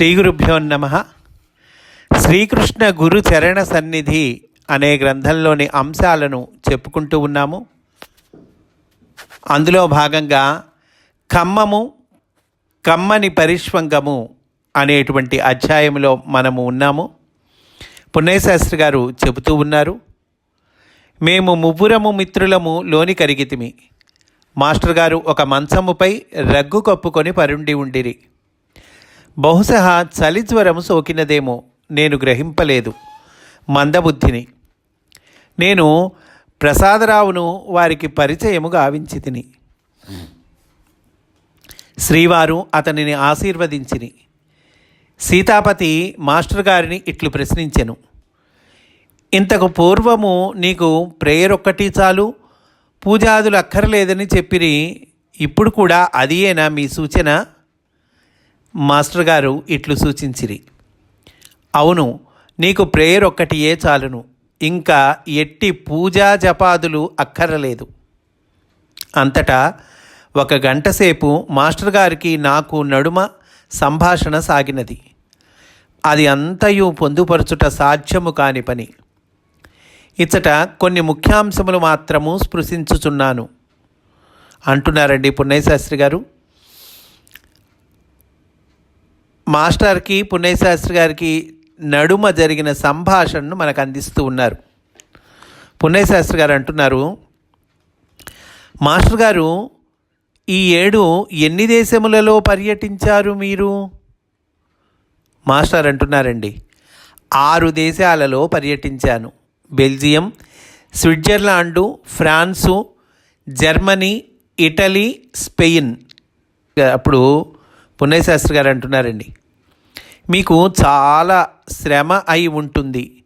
శ్రీ గురుభ్యో నమ. శ్రీకృష్ణ గురు చరణ సన్నిధి అనే గ్రంథంలోని అంశాలను చెప్పుకుంటూ ఉన్నాము. అందులో భాగంగా కమ్మము కమ్మని పరిష్వంగము అనేటువంటి అధ్యాయంలో మనము ఉన్నాము. పుణ్యశాస్త్రి గారు చెబుతూ ఉన్నారు మేము ముగ్గురము మిత్రులము లోని కరిగితిమి. మాస్టర్ గారు ఒక మంచముపై రగ్గు కప్పుకొని పరుండి ఉండిరి. బహుశా చలి సోకినదేమో నేను గ్రహింపలేదు. మందబుద్ధిని. నేను ప్రసాదరావును వారికి పరిచయము గావించి తిని శ్రీవారు అతనిని ఆశీర్వదించిని సీతాపతి మాస్టర్ గారిని ఇట్లు ప్రశ్నించెను. ఇంతకు పూర్వము నీకు ప్రేయర్ ఒక్కటి చాలు పూజాదులు అక్కర్లేదని చెప్పిరి ఇప్పుడు కూడా అదియేనా మీ సూచన? మాస్టర్ గారు ఇట్లు సూచించిరి. అవును నీకు ప్రేయర్ ఒక్కటియే చాలును ఇంకా ఎట్టి పూజా జపాదులు అక్కరలేదు. అంతటా ఒక గంటసేపు మాస్టర్ గారికి నాకు నడుమ సంభాషణ సాగినది. అది అంతయు పొందుపరచుట సాధ్యము కాని పని. ఇచ్చట కొన్ని ముఖ్యాంశములు మాత్రము స్పృశించుచున్నాను. అంటున్నారండి పుణ్యశాస్త్రి గారు? మాస్టర్కి పుణ్యశాస్త్రి గారికి నడుమ జరిగిన సంభాషణను మనకు అందిస్తూ ఉన్నారు. పుణ్యశాస్త్రి గారు అంటున్నారు మాస్టర్ గారు ఈ ఏడు ఎన్ని దేశములలో పర్యటించారు మీరు? మాస్టర్ అంటున్నారండి ఆరు దేశాలలో పర్యటించాను. Belgium Switzerland France Germany Italy Spain. అప్పుడు పుణ్యశాస్త్రి గారు అంటున్నారండి మీకు చాలా శ్రమ అయి ఉంటుంది.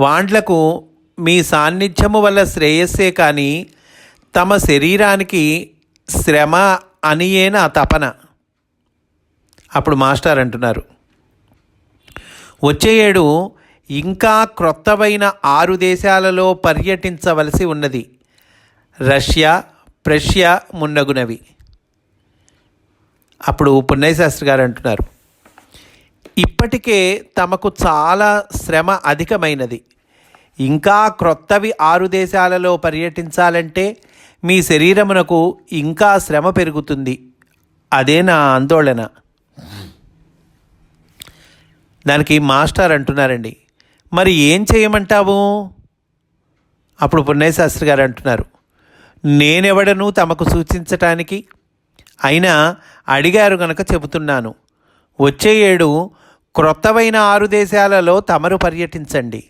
వాండ్లకు మీ సాన్నిధ్యము వల్ల శ్రేయస్సే కానీ తమ శరీరానికి శ్రమ అనియేన తపన. అప్పుడు మాస్టర్ అంటున్నారు. వచ్చే ఏడు ఇంకా క్రొత్తవైన ఆరు దేశాలలో పర్యటించవలసి ఉన్నది. రష్యా ప్రష్యా మున్నగునవి. అప్పుడు పుణ్యశాస్త్రి గారు అంటున్నారు. ఇప్పటికే తమకు చాలా శ్రమ అధికమైనది. ఇంకా క్రొత్తవి ఆరు దేశాలలో పర్యటించాలంటే మీ శరీరమునకు ఇంకా శ్రమ పెరుగుతుంది. అదే నా ఆందోళన. దానికి మాస్టర్ అంటున్నారండి. మరి ఏం చేయమంటావు? అప్పుడు పుణ్యశాస్త్రి గారు అంటున్నారు. నేనెవడను తమకు సూచించటానికి? అయినా అడిగారు గనక చెబుతున్నాను. వచ్చే ఏడు క్రొత్తవైన ఆరు దేశాలలో తమరు పర్యటించండి.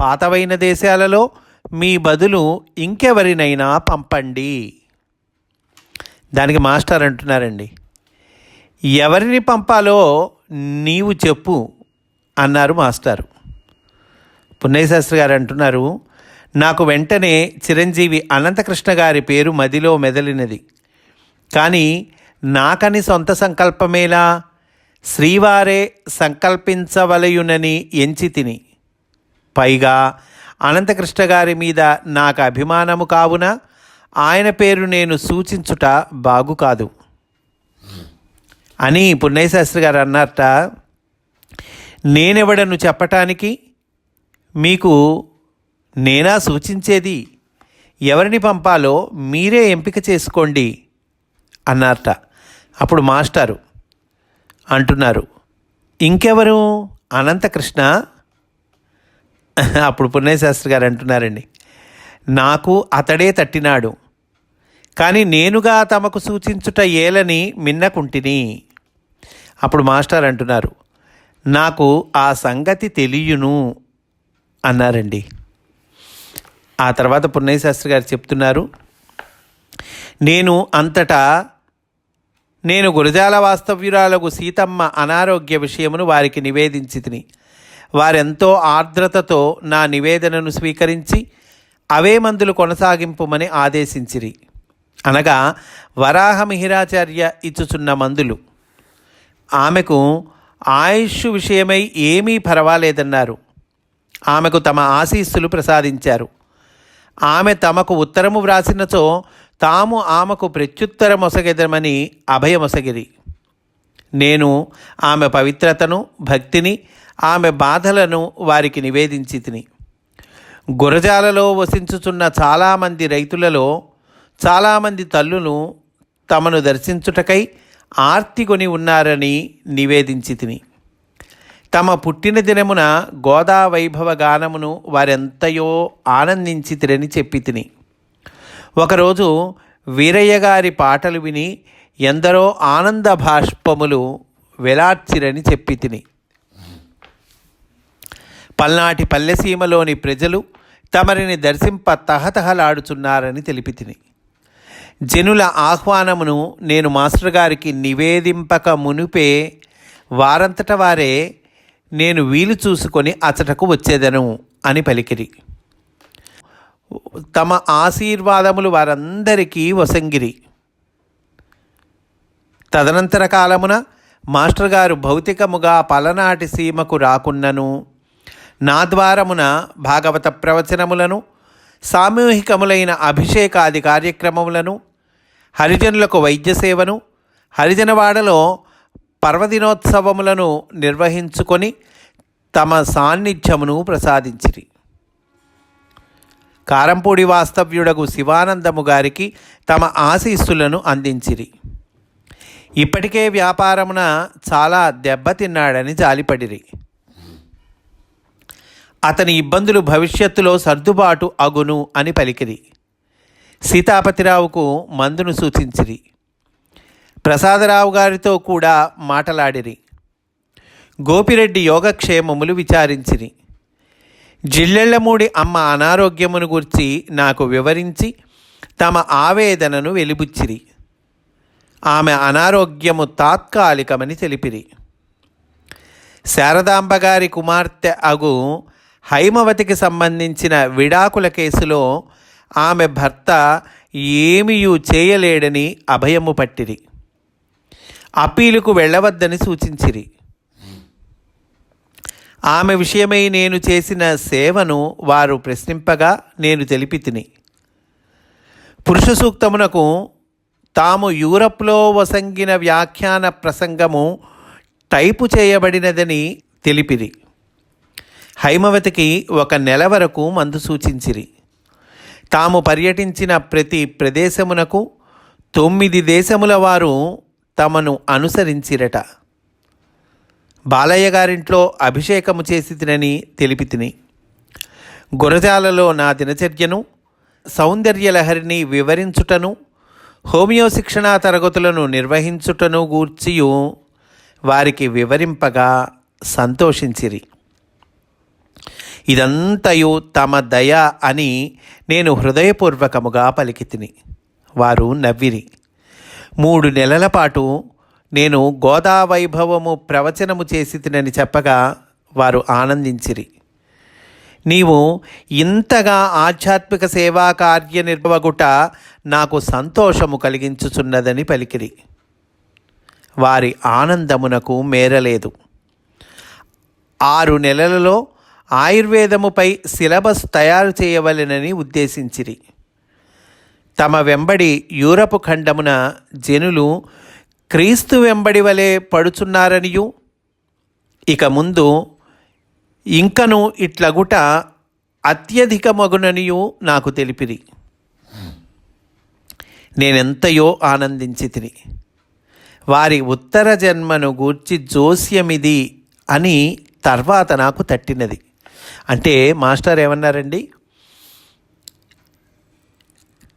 పాతవైన దేశాలలో మీ బదులు ఇంకెవరినైనా పంపండి. దానికి మాస్టర్ అంటున్నారండి. ఎవరిని పంపాలో నీవు చెప్పు అన్నారు మాస్టారు. పుణ్యశాస్త్రి గారు అంటున్నారు నాకు వెంటనే చిరంజీవి అనంతకృష్ణ గారి పేరు మదిలో మెదలినది. కానీ నాకని సొంత సంకల్పమేలా? శ్రీవారే సంకల్పించవలయునని ఎంచితిని పైగా అనంతకృష్ణ గారి మీద నాకు అభిమానము కావున ఆయన పేరు నేను సూచించుట బాగు కాదు. అని పుణ్యశాస్త్రి గారు అన్నారట నేనెవడను చెప్పటానికి? మీకు నేనా సూచించేది? ఎవరిని పంపాలో మీరే ఎంపిక చేసుకోండి అన్నారట. అప్పుడు మాస్టారు అంటున్నారు. ఇంకెవరు? అనంతకృష్ణ? అప్పుడు పుణ్యశాస్త్రి గారు అంటున్నారండి. నాకు అతడే తట్టినాడు. కానీ నేనుగా తమకు సూచించుట ఏలని మిన్నకుంటిని. అప్పుడు మాస్టర్ అంటున్నారు. నాకు ఆ సంగతి తెలియను అన్నారండి. ఆ తర్వాత పుణ్యశాస్త్రి గారు చెప్తున్నారు. నేను అంతటా నేను గురజాల వాస్తవ్యురాలకు సీతమ్మ అనారోగ్య విషయమును వారికి నివేదించి తిని వారెంతో ఆర్ద్రతతో నా నివేదనను స్వీకరించి అవే మందులు కొనసాగింపుమని ఆదేశించిరి. అనగా వరాహ మిహిరాచార్య ఇచ్చుచున్న మందులు. ఆమెకు ఆయుష్ విషయమై ఏమీ పర్వాలేదన్నారు. ఆమెకు తమ ఆశీస్సులు ప్రసాదించారు. ఆమె తమకు ఉత్తరము వ్రాసినచో తాము ఆమెకు ప్రత్యుత్తరమొసగెదమని అభయమొసగిరి. నేను ఆమె పవిత్రతను భక్తిని ఆమె బాధలను వారికి నివేదించి తిని. గురజాలలో వసించుచున్న చాలామంది రైతులలో చాలామంది తల్లులు తమను దర్శించుటకై ఆర్తిగొని ఉన్నారని నివేదించి తిని. తమ పుట్టిన దినమున గోదా వైభవ గానమును వారెంతయో ఆనందించి తిరని చెప్పి తిని. ఒకరోజు వీరయ్య గారి పాటలు విని ఎందరో ఆనంద భాష్పములు వెలార్చిరని చెప్పి తిని. పల్నాటి పల్లెసీమలోని ప్రజలు తమరిని దర్శింప తహతహలాడుచున్నారని తెలిపి తిని. జనుల ఆహ్వానమును నేను మాస్టర్ గారికి నివేదింపక మునుపే వారంతట వారే నేను వీలు చూసుకొని అచటకు వచ్చేదను అని పలికిరి. తమ ఆశీర్వాదములు వారందరికీ వసంగిరి తదనంతర కాలమున మాస్టర్ గారు భౌతికముగా పలనాటి సీమకు రాకున్నను నా ద్వారమున భాగవత ప్రవచనములను సామూహికములైన అభిషేకాది కార్యక్రమములను హరిజనులకు వైద్య సేవను హరిజనవాడలో పర్వదినోత్సవములను నిర్వహించుకొని తమ సాన్నిధ్యమును ప్రసాదించిరి. కారంపూడి వాస్తవ్యుడగు శివానందము గారికి తమ ఆశీస్సులను అందించిరి. ఇప్పటికే వ్యాపారమున చాలా దెబ్బతిన్నాడని జాలిపడిరి. అతని ఇబ్బందులు భవిష్యత్తులో సర్దుబాటు అగును అని పలికిరి. సీతాపతిరావుకు మందును సూచించిరి. ప్రసాదరావు గారితో కూడా మాటలాడిరి. గోపిరెడ్డి యోగక్షేమములు విచారించిరి. జిల్లెళ్ళమూడి అమ్మ అనారోగ్యమును గురించి నాకు వివరించి తమ ఆవేదనను వెలిబుచ్చిరి. ఆమె అనారోగ్యము తాత్కాలికమని తెలిపిరి. శారదాంబగారి కుమార్తె అగు హైమవతికి సంబంధించిన విడాకుల కేసులో ఆమె భర్త ఏమీయూ చేయలేడని అభయము పట్టిరి. అప్పీలుకు వెళ్ళవద్దని సూచించిరి. ఆమె విషయమై నేను చేసిన సేవను వారు ప్రశ్నింపగా నేను తెలిపి తిని. పురుష సూక్తమునకు తాము యూరప్లో వసంగిన వ్యాఖ్యాన ప్రసంగము టైపు చేయబడినదని తెలిపిరి. హైమవతికి ఒక నెల వరకు మందు సూచించిరి. తాము పర్యటించిన ప్రతి ప్రదేశమునకు తొమ్మిది దేశముల వారు తమను అనుసరించిరట. బాలయ్య గారింట్లో అభిషేకము చేసి తినని తెలిపి తిని. గురజాలలో నా దినచర్యను సౌందర్యలహరిని వివరించుటను హోమియో శిక్షణా తరగతులను నిర్వహించుటను గూర్చియు వారికి వివరింపగా సంతోషించిరి. ఇదంతయు తమ దయ అని నేను హృదయపూర్వకముగా పలికితిని వారు నవ్విరి. మూడు నెలల పాటు నేను గోదావైభవము ప్రవచనము చేసి తినని చెప్పగా వారు ఆనందించిరి. నీవు ఇంతగా ఆధ్యాత్మిక సేవా కార్య నిర్వగుట నాకు సంతోషము కలిగించుచున్నదని పలికిరి. వారి ఆనందమునకు మేరలేదు. ఆరు నెలలలో ఆయుర్వేదముపై సిలబస్ తయారు చేయవలెనని ఉద్దేశించిరి. తమ వెంబడి యూరపు ఖండమున జనులు క్రీస్తు వెంబడి వలె పడుచున్నారనియు? ఇక ముందు ఇంకను ఇట్లగుట అత్యధికమగుననియు నాకు తెలిపిరి. నేనెంతయో ఆనందించి తిని వారి ఉత్తర జన్మను గూర్చి జోస్యమిది అని తర్వాత నాకు తట్టినది. అంటే మాస్టర్ ఏమన్నారండి?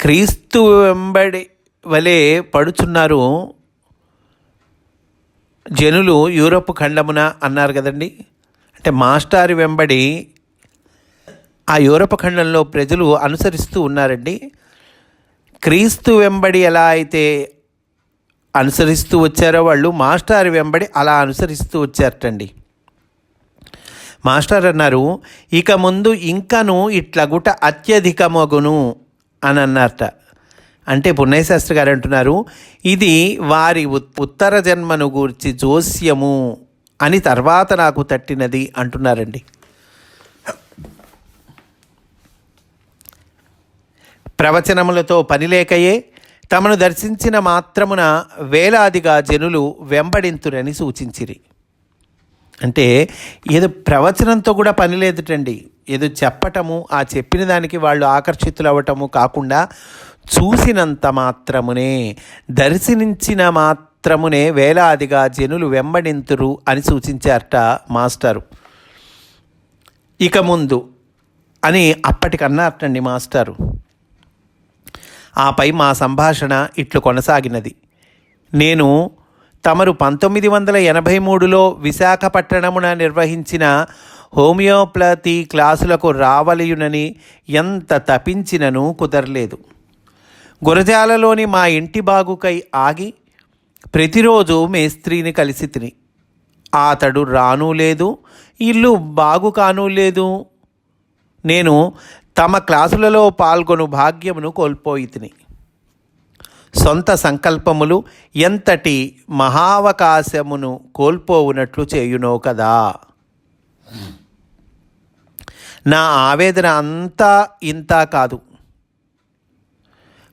క్రీస్తు వెంబడి వలె పడుచున్నారు జనులు యూరప్ ఖండమున అన్నారు కదండి? అంటే మాస్టారు వెంబడి ఆ యూరప్ ఖండంలో ప్రజలు అనుసరిస్తూ ఉన్నారండి. క్రీస్తు వెంబడి ఎలా అయితే అనుసరిస్తూ వచ్చారో వాళ్ళు మాస్టారు వెంబడి అలా అనుసరిస్తూ వచ్చారటండి. మాస్టర్ అన్నారు ఇక ముందు ఇంకను ఇట్లగుట అత్యధికమగును అని అన్నారట. అంటే పుణ్యశాస్త్రి గారు అంటున్నారు ఇది వారి ఉత్- ఉత్తర జన్మను గూర్చి జోస్యము అని తర్వాత నాకు తట్టినది అంటున్నారండి. ప్రవచనములతో పనిలేకయే తమను దర్శించిన మాత్రమున వేలాదిగా జనులు వెంబడింతురని సూచించిరి. అంటే ఏదో ప్రవచనంతో కూడా పని లేదుటండి. ఏదో చెప్పటము ఆ చెప్పిన దానికి వాళ్ళు ఆకర్షితులు అవ్వటము కాకుండా చూసినంత మాత్రమునే దర్శించిన మాత్రమునే వేలాదిగా జనులు వెంబడింతురు అని సూచించారట మాస్టరు. ఇక ముందు అని అప్పటికన్నారటండి మాస్టారు. ఆపై మా సంభాషణ ఇట్లు కొనసాగినది. నేను తమరు పంతొమ్మిది వందల ఎనభై మూడులో విశాఖపట్టణమున నిర్వహించిన హోమియోపతి క్లాసులకు రావలయునని ఎంత తపించినను కుదరలేదు. గురజాలలోని మా ఇంటి బాగుకై ఆగి ప్రతిరోజు మేస్త్రిని కలిసి తిని. అతడు రానూ లేదు ఇల్లు బాగు కానూ లేదు. నేను తమ క్లాసులలో పాల్గొను భాగ్యమును కోల్పోయి తిని. సొంత సంకల్పములు ఎంతటి మహావకాశమును కోల్పోవునట్లు చేయునో కదా. నా ఆవేదన అంతా ఇంత కాదు.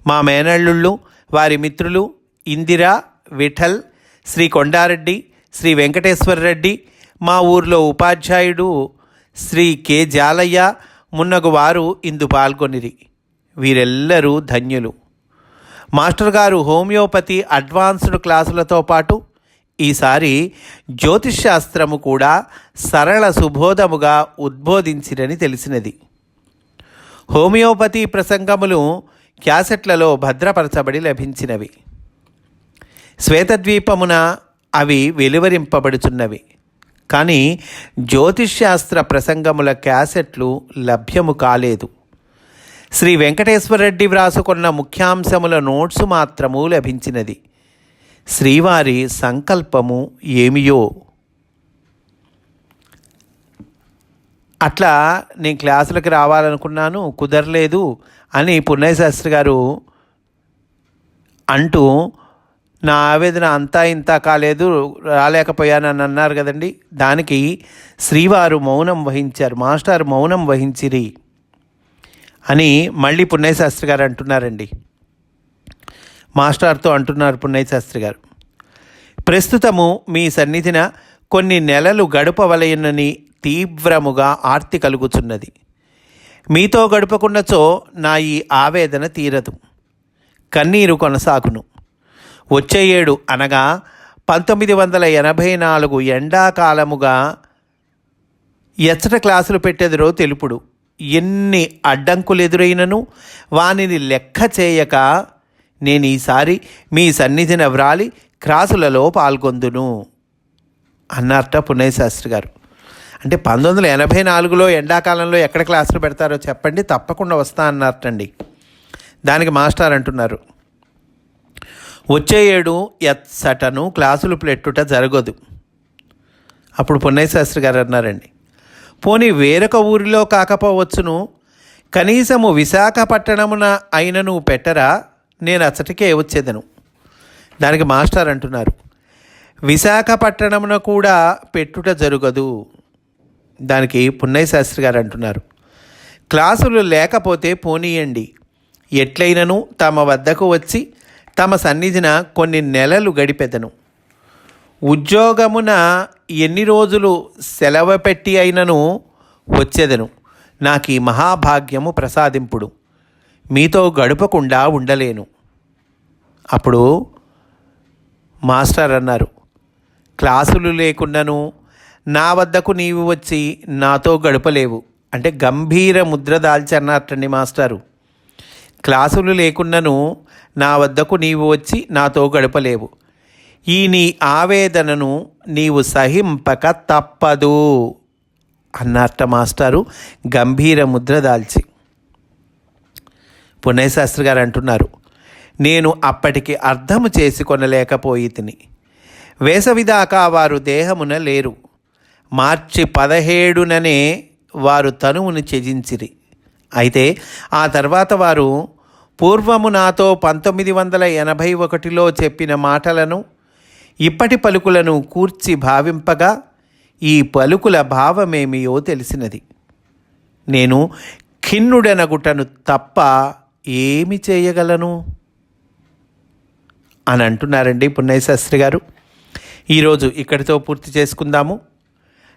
మా మేనల్లుళ్ళు వారి మిత్రులు ఇందిర విఠల్ శ్రీ కొండారెడ్డి శ్రీ వెంకటేశ్వర రెడ్డి మా ఊర్లో ఉపాధ్యాయుడు శ్రీ కె. జాలయ్య మున్నగు వారు ఇందు పాల్గొనిరి. వీరెల్లరూ ధన్యులు. మాస్టర్ గారు హోమియోపతి అడ్వాన్స్డ్ క్లాసులతో పాటు ఈసారి జ్యోతిష్ శాస్త్రము కూడా సరళ సుబోధముగా ఉద్బోధించిరని తెలిసినది. హోమియోపతి ప్రసంగములు క్యాసెట్లలో భద్రపరచబడి లభించినవి. శ్వేతద్వీపమున అవి వెలువరింపబడుచున్నవి. కానీ జ్యోతిష్శాస్త్ర ప్రసంగముల క్యాసెట్లు లభ్యము కాలేదు. శ్రీ వెంకటేశ్వరరెడ్డి వ్రాసుకున్న ముఖ్యాంశముల నోట్సు మాత్రము లభించినది. శ్రీవారి సంకల్పము ఏమియో అట్లా నేను క్లాసులకు రావాలనుకున్నాను కుదరలేదు అని పున్నయ్య శాస్త్రి గారు అంటూ నా ఆవేదన అంతా ఇంత కాలేదు రాలేకపోయానని అన్నారు కదండి. దానికి శ్రీవారు మౌనం వహించారు మాస్టర్ మౌనం వహించిరి అని మళ్ళీ పున్నయ్య శాస్త్రి గారు అంటున్నారండి. మాస్టర్తో అంటున్నారు పున్నయ్య గారు. ప్రస్తుతము మీ సన్నిధిన కొన్ని నెలలు గడపవలయనని తీవ్రముగా ఆర్తి కలుగుచున్నది. మీతో గడపకున్నచో నా ఈ ఆవేదన తీరదు. కన్నీరు కొనసాగును. వచ్చే ఏడు అనగా పంతొమ్మిది వందల ఎనభై నాలుగు ఎండాకాలముగా ఎచ్చట క్లాసులు పెట్టెదరో తెలుపుడు. ఎన్ని అడ్డంకులు ఎదురైనను వానిని లెక్క చేయక నేను ఈసారి మీ సన్నిధిన వ్రాలి క్రాసులలో పాల్గొందును. అన్నారట పున్నయ్య శాస్త్రి గారు. అంటే పంతొమ్మిది వందల ఎనభై నాలుగులో ఎండాకాలంలో ఎక్కడ క్లాసులు పెడతారో చెప్పండి తప్పకుండా వస్తా అన్నారటండి. దానికి మాస్టర్ అంటున్నారు వచ్చే ఏడు ఎత్సటను క్లాసులు పెట్టుట జరగదు. అప్పుడు పున్నయ్య శాస్త్రి గారు అన్నారండి పోనీ వేరొక ఊరిలో కాకపోవచ్చును? కనీసము విశాఖపట్టణమున అయినను పెట్టరా? నేను అచ్చటికే వచ్చేదను. దానికి మాస్టర్ అంటున్నారు విశాఖపట్టణమున కూడా పెట్టుట జరగదు. దానికి పున్నయ్య శాస్త్రి గారు అంటున్నారు. క్లాసులు లేకపోతే పోనీయండి. ఎట్లయినను తమ వద్దకు వచ్చి తమ సన్నిధిన కొన్ని నెలలు గడిపెదను. ఉద్యోగమున ఎన్ని రోజులు సెలవు పెట్టి అయినను వచ్చేదను. నాకు ఈ మహాభాగ్యము ప్రసాదింపుడు. మీతో గడపకుండా ఉండలేను. అప్పుడు మాస్టర్ అన్నారు. క్లాసులు లేకుండాను నా వద్దకు నీవు వచ్చి నాతో గడపలేవు. అంటే గంభీర ముద్ర దాల్చన్నట్టండి మాస్టారు. క్లాసులు లేకున్నను నా వద్దకు నీవు వచ్చి నాతో గడపలేవు. ఈ నీ ఆవేదనను నీవు సహింపక తప్పదు అన్నట్ట మాస్టారు గంభీర ముద్ర దాల్చి. పుణ్యశాస్త్రి గారు అంటున్నారు నేను అప్పటికి అర్థము చేసుకొనలేకపోయి తిని వేసవిదాకా వారు దేహమున లేరు. మార్చి పదహేడుననే వారు తనువును త్యజించిరి. అయితే ఆ తర్వాత వారు పూర్వము నాతో పంతొమ్మిది వందల ఎనభై ఒకటిలో చెప్పిన మాటలను ఇప్పటి పలుకులను కూర్చి భావింపగా ఈ పలుకుల భావమేమియో తెలిసినది. నేను ఖిన్నుడనగుటను తప్ప ఏమి చేయగలను? అని అంటున్నారండి పున్నయ్య శాస్త్రి గారు. ఈరోజు ఇక్కడితో పూర్తి చేసుకుందాము.